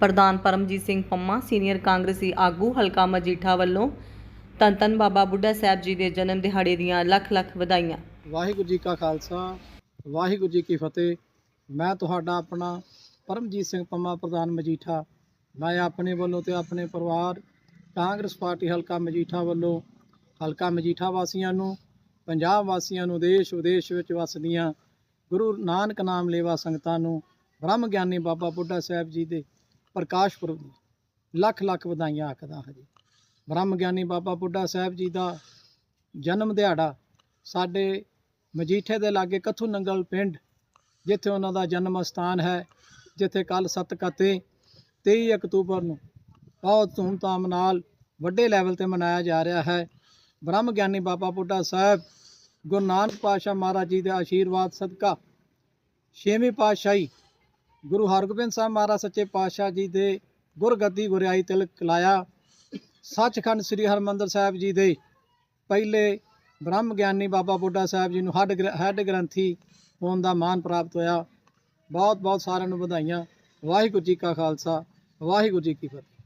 ਪ੍ਰਧਾਨ ਪਰਮਜੀਤ ਸਿੰਘ ਪੰਮਾ, ਸੀਨੀਅਰ ਕਾਂਗਰਸੀ ਆਗੂ ਹਲਕਾ ਮਜੀਠਾ ਵੱਲੋਂ ਧੰਨ ਬਾਬਾ ਬੁੱਢਾ ਸਾਹਿਬ ਜੀ ਦੇ ਜਨਮ ਦਿਹਾੜੇ ਦੀਆਂ ਲੱਖ ਲੱਖ ਵਧਾਈਆਂ। ਵਾਹਿਗੁਰੂ ਜੀ ਕਾ ਖਾਲਸਾ, ਵਾਹਿਗੁਰੂ ਜੀ ਕੀ ਫਤਿਹ। ਮੈਂ ਤੁਹਾਡਾ ਆਪਣਾ ਪਰਮਜੀਤ ਸਿੰਘ ਪੰਮਾ, ਪ੍ਰਧਾਨ ਮਜੀਠਾ। ਮੈਂ ਆਪਣੇ ਵੱਲੋਂ ਤੇ ਆਪਣੇ ਪਰਿਵਾਰ ਕਾਂਗਰਸ ਪਾਰਟੀ ਹਲਕਾ ਮਜੀਠਾ ਵੱਲੋਂ ਹਲਕਾ ਮਜੀਠਾ ਵਾਸੀਆਂ ਨੂੰ, ਪੰਜਾਬ ਵਾਸੀਆਂ ਨੂੰ, ਦੇਸ਼ ਵਿਦੇਸ਼ ਵਿੱਚ ਵਸਦੀਆਂ ਗੁਰੂ ਨਾਨਕ ਨਾਮ ਲੇਵਾ ਸੰਗਤਾਂ ਨੂੰ ਬ੍ਰਹਮ ਗਿਆਨੀ ਬਾਬਾ ਬੁੱਢਾ ਸਾਹਿਬ ਜੀ ਦੇ ਪ੍ਰਕਾਸ਼ ਪੁਰਬ ਦੀ ਲੱਖ ਲੱਖ ਵਧਾਈਆਂ ਆਖਦਾ ਹਾਂ ਜੀ। ਬ੍ਰਹਮ ਗਿਆਨੀ ਬਾਬਾ ਬੁੱਢਾ ਸਾਹਿਬ ਜੀ ਦਾ ਜਨਮ ਦਿਹਾੜਾ ਸਾਡੇ ਮਜੀਠੇ ਦੇ ਲਾਗੇ ਕਥੂ ਨੰਗਲ ਪਿੰਡ, ਜਿੱਥੇ ਉਹਨਾਂ ਦਾ ਜਨਮ ਸਥਾਨ ਹੈ, ਜਿੱਥੇ ਕੱਲ ਸਤਕਤੇ 23 ਅਕਤੂਬਰ ਨੂੰ ਬਹੁਤ ਧੂਮਧਾਮ ਨਾਲ ਵੱਡੇ ਲੈਵਲ ਤੇ ਮਨਾਇਆ ਜਾ ਰਿਹਾ ਹੈ। ਬ੍ਰਹਮ ਗਿਆਨੀ ਬਾਬਾ ਬੁੱਢਾ ਸਾਹਿਬ ਗੁਰੂ ਨਾਨਕ ਪਾਤਸ਼ਾਹ ਮਹਾਰਾਜ ਜੀ ਦੇ ਆਸ਼ੀਰਵਾਦ ਸਦਕਾ ਛੇਵੀਂ ਪਾਤਸ਼ਾਹੀ ਗੁਰੂ ਹਰਗੋਬਿੰਦ ਸਾਹਿਬ ਮਹਾਰਾਜ ਸੱਚੇ ਪਾਤਸ਼ਾਹ ਜੀ ਦੇ ਗੁਰਗੱਦੀ ਗੁਰਿਆਈ ਤਿਲਕ ਲਾਇਆ। ਸੱਚਖੰਡ ਸ੍ਰੀ ਹਰਮੰਦਰ ਸਾਹਿਬ ਜੀ ਦੇ ਪਹਿਲੇ ਬ੍ਰਹਮ ਗਿਆਨੀ ਬਾਬਾ ਬੁੱਢਾ ਸਾਹਿਬ ਜੀ ਨੂੰ ਹੱਡ ਗ੍ਰ- ਹੈੱਡ ਗ੍ਰੰਥੀ ਹੋਣ ਦਾ ਮਾਣ ਪ੍ਰਾਪਤ ਹੋਇਆ। ਬਹੁਤ ਬਹੁਤ ਸਾਰਿਆਂ ਨੂੰ ਵਧਾਈਆਂ। ਵਾਹਿਗੁਰੂ ਜੀ ਕਾ ਖਾਲਸਾ, ਵਾਹਿਗੁਰੂ ਜੀ ਕੀ ਫਤਿਹ।